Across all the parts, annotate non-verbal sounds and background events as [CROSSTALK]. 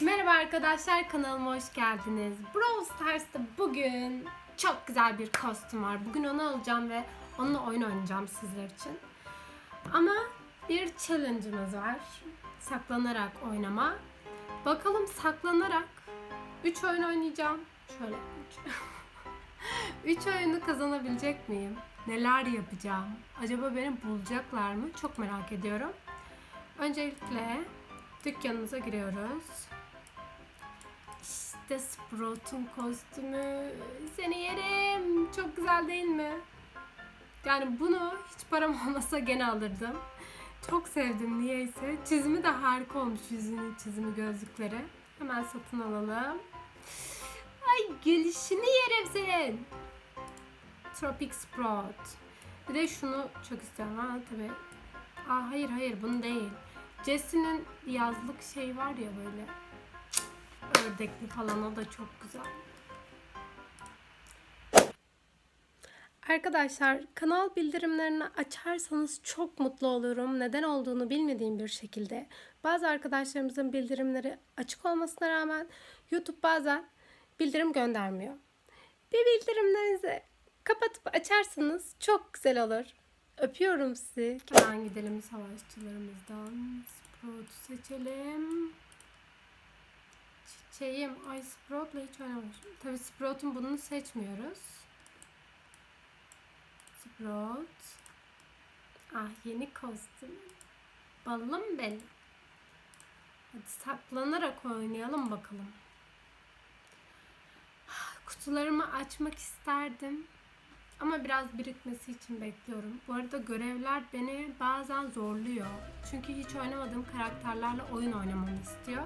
Merhaba arkadaşlar kanalıma hoş geldiniz. Brawl Stars'ta bugün çok güzel bir kostüm var. Bugün onu alacağım ve onunla oyun oynayacağım sizler için. Ama bir challenge'ımız var. Saklanarak oynama. Bakalım saklanarak 3 oyun oynayacağım. Şöyle 3. 3 [LAUGHS] oyunu kazanabilecek miyim? Neler yapacağım? Acaba beni bulacaklar mı? Çok merak ediyorum. Öncelikle dükkanımıza giriyoruz. İşte Sprout'un kostümü. Seni yerim. Çok güzel değil mi? Yani bunu hiç param [LAUGHS] olmasa gene alırdım. Çok sevdim niyeyse. Çizimi de harika olmuş yüzünün çizimi gözlükleri. Hemen satın alalım. Ay gülüşünü yerim senin. Tropic Sprout. Bir de şunu çok istiyorum ha tabii. Aa hayır hayır bunu değil. Jesse'nin yazlık şey var ya böyle ördekli falan o da çok güzel. Arkadaşlar kanal bildirimlerini açarsanız çok mutlu olurum. Neden olduğunu bilmediğim bir şekilde. Bazı arkadaşlarımızın bildirimleri açık olmasına rağmen YouTube bazen bildirim göndermiyor. Bir bildirimlerinizi kapatıp açarsanız çok güzel olur. Öpüyorum sizi. Hemen gidelim savaşçılarımızdan. Sprout'u seçelim. Çiçeğim. Ay Sprout'la hiç oynamamışım. Tabii Sprout'un bunu seçmiyoruz. Sprout. Ah yeni kostüm. Balım benim. Hadi saklanarak oynayalım bakalım. Kutularımı açmak isterdim. Ama biraz birikmesi için bekliyorum. Bu arada görevler beni bazen zorluyor. Çünkü hiç oynamadığım karakterlerle oyun oynamamı istiyor.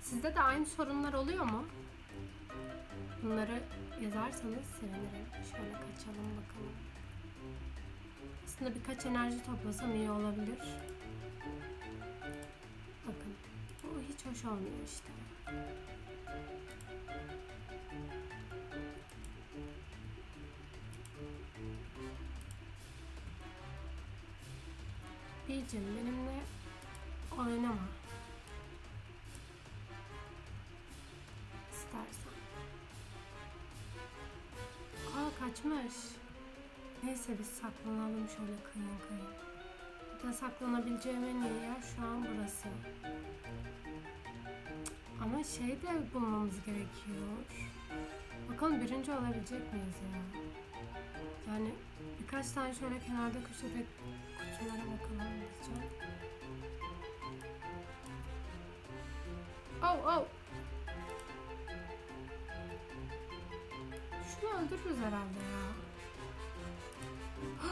Sizde de aynı sorunlar oluyor mu? Bunları yazarsanız sevinirim. Şöyle kaçalım bakalım. Aslında birkaç enerji toplasam iyi olabilir. Bakın. Bu hiç hoş olmuyor işte. Diyeceğim benimle oynama. İstersen. Aa kaçmış. Neyse biz saklanalım şöyle kıyın kıyın. Bir de saklanabileceğim en iyi yer şu an burası. Ama şey de bulmamız gerekiyor. Bakalım birinci olabilecek miyiz ya? Yani birkaç tane şöyle kenarda köşede kutulara bakalım diyeceğim. Oh oh. Şunu öldürürüz herhalde ya. [GASPS]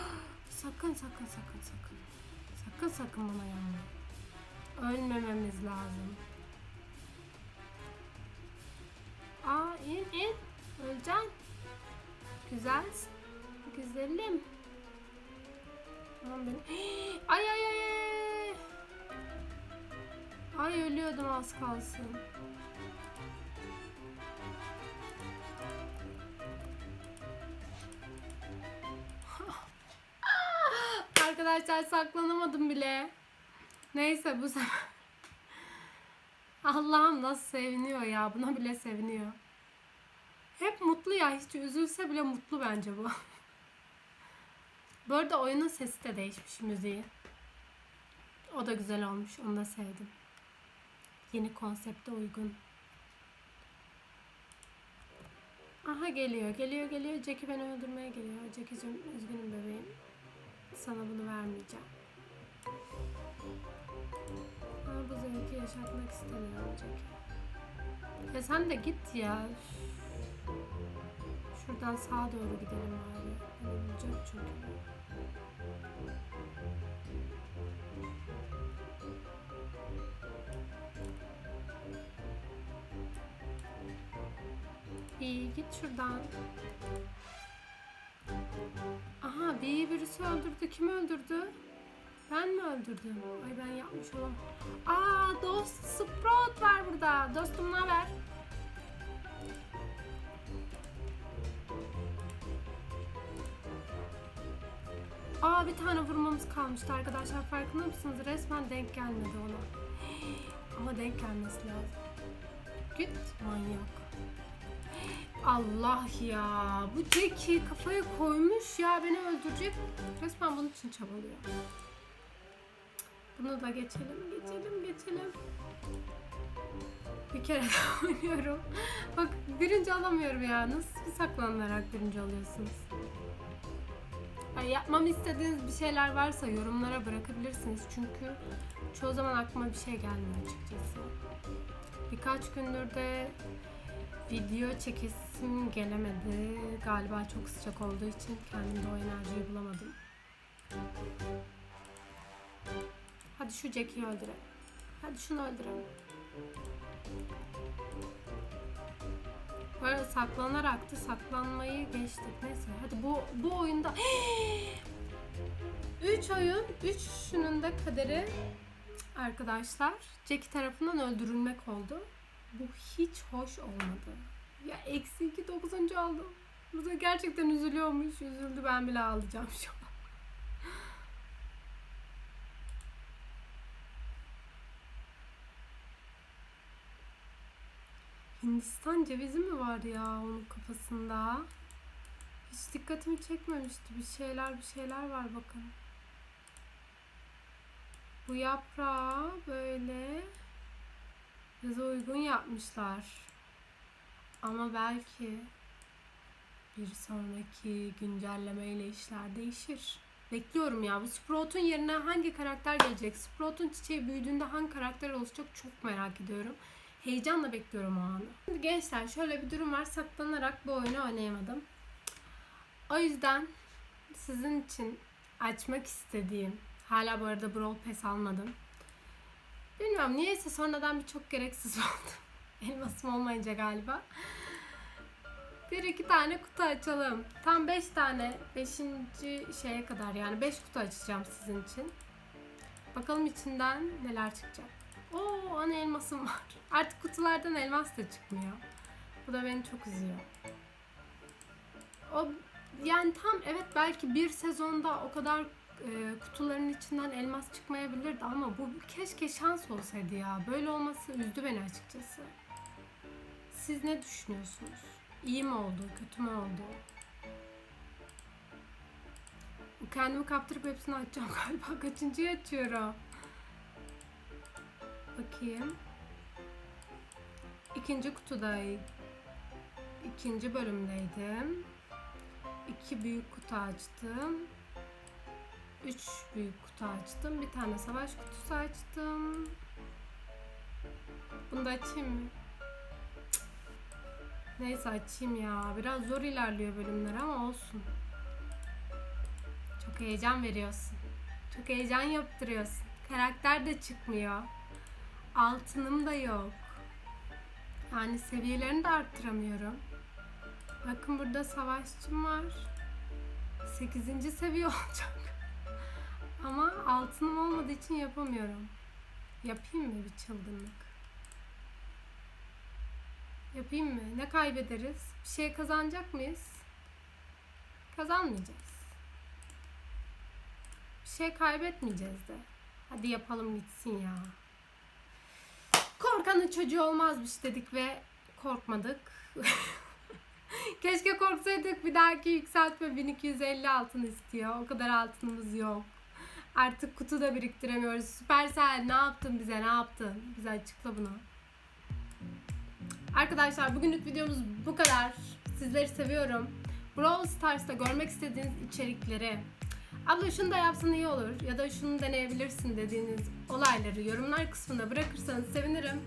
sakın sakın sakın sakın. Sakın sakın bana yanma. Ölmememiz lazım. Güzelim. Aman benim. [GASPS] Ay ay ay ay. Ay ölüyordum az kalsın. [LAUGHS] Arkadaşlar saklanamadım bile. Neyse bu sefer. [LAUGHS] Allah'ım nasıl seviniyor ya. Buna bile seviniyor. Hep mutlu ya. Hiç üzülse bile mutlu bence bu. [LAUGHS] Bu arada oyunun sesi de değişmiş müziği. O da güzel olmuş. Onu da sevdim. Yeni konsepte uygun. Aha geliyor, geliyor, geliyor. Jackie beni öldürmeye geliyor. Jackie'cim üzgünüm bebeğim. Sana bunu vermeyeceğim. Ama bu zevki yaşatmak istemiyorum Jackie. Ya sen de git ya. Şuradan sağa doğru gidelim abi. Bulacak çünkü. İyi git şuradan. Aha bir birisi öldürdü. Kim öldürdü? Ben mi öldürdüm? Ay ben yapmış olamam. Aa dost Sprout var burada. Dostum ne haber? Aa bir tane vurmamız kalmıştı arkadaşlar. Farkında mısınız? Resmen denk gelmedi ona. [GASPS] Ama denk gelmesi lazım. Git manyak. Allah ya. Bu Jackie kafayı koymuş ya beni öldürecek. Resmen bunun için çabalıyor. Bunu da geçelim, geçelim, geçelim. Bir kere [LAUGHS] daha oynuyorum. Bak birinci alamıyorum ya. Nasıl saklanarak birinci alıyorsunuz? Yani yapmamı istediğiniz bir şeyler varsa yorumlara bırakabilirsiniz. Çünkü çoğu zaman aklıma bir şey gelmiyor açıkçası. Birkaç gündür de video çekesim gelemedi. Galiba çok sıcak olduğu için kendimde o enerjiyi bulamadım. Hadi şu Jackie'yi öldürelim. Hadi şunu öldürelim. Böyle saklanarak da saklanmayı geçtik. Neyse hadi bu bu oyunda [GASPS] 3 oyun 3'ünün de kaderi arkadaşlar Jackie tarafından öldürülmek oldu. Bu hiç hoş olmadı. Ya eksi 2 9. aldım. Bu da gerçekten üzülüyormuş. Üzüldü ben bile ağlayacağım şu an. Hindistan cevizi mi var ya onun kafasında? Hiç dikkatimi çekmemişti. Bir şeyler bir şeyler var bakın. Bu yaprağı böyle yaza uygun yapmışlar. Ama belki bir sonraki güncellemeyle işler değişir. Bekliyorum ya. Bu Sprout'un yerine hangi karakter gelecek? Sprout'un çiçeği büyüdüğünde hangi karakter olacak çok merak ediyorum. Heyecanla bekliyorum o anı. Şimdi gençler şöyle bir durum var. Saklanarak bu oyunu oynayamadım. O yüzden sizin için açmak istediğim, hala bu arada Brawl Pass almadım. Bilmiyorum niyeyse sonradan bir çok gereksiz [LAUGHS] oldum. Elmasım olmayınca galiba. Bir iki tane kutu açalım. Tam beş tane, beşinci şeye kadar yani beş kutu açacağım sizin için. Bakalım içinden neler çıkacak. Oo ana elmasım var. [LAUGHS] Artık kutulardan elmas da çıkmıyor. Bu da beni çok üzüyor. O yani tam evet belki bir sezonda o kadar e, kutuların içinden elmas çıkmayabilirdi ama bu keşke şans olsaydı ya. Böyle olması üzdü beni açıkçası. Siz ne düşünüyorsunuz? İyi mi oldu, kötü mü oldu? Kendimi kaptırıp hepsini açacağım [LAUGHS] galiba. Kaçıncıyı açıyorum? Bakayım. İkinci kutudayım. İkinci bölümdeydim. İki büyük kutu açtım. Üç büyük kutu açtım. Bir tane savaş kutusu açtım. Bunu da açayım mı? Neyse açayım ya. Biraz zor ilerliyor bölümler ama olsun. Çok heyecan veriyorsun. Çok heyecan yaptırıyorsun. Karakter de çıkmıyor. Altınım da yok. Yani seviyelerini de arttıramıyorum. Bakın burada savaşçım var. 8. seviye [LAUGHS] olacak. Ama altınım olmadığı için yapamıyorum. Yapayım mı bir çılgınlık? Yapayım mı? Ne kaybederiz? Bir şey kazanacak mıyız? Kazanmayacağız. Bir şey kaybetmeyeceğiz de. Hadi yapalım bitsin ya. Korkanın çocuğu olmazmış dedik ve korkmadık. [LAUGHS] Keşke korksaydık bir dahaki yükseltme 1250 altın istiyor. O kadar altınımız yok. Artık kutu da biriktiremiyoruz. Süpersel ne yaptın bize ne yaptın? Bize açıkla bunu. Arkadaşlar bugünlük videomuz bu kadar. Sizleri seviyorum. Brawl Stars'ta görmek istediğiniz içerikleri abla şunu da yapsan iyi olur ya da şunu deneyebilirsin dediğiniz olayları yorumlar kısmına bırakırsanız sevinirim.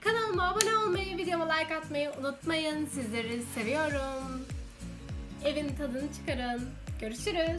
Kanalıma abone olmayı, videoma like atmayı unutmayın. Sizleri seviyorum. Evin tadını çıkarın. Görüşürüz.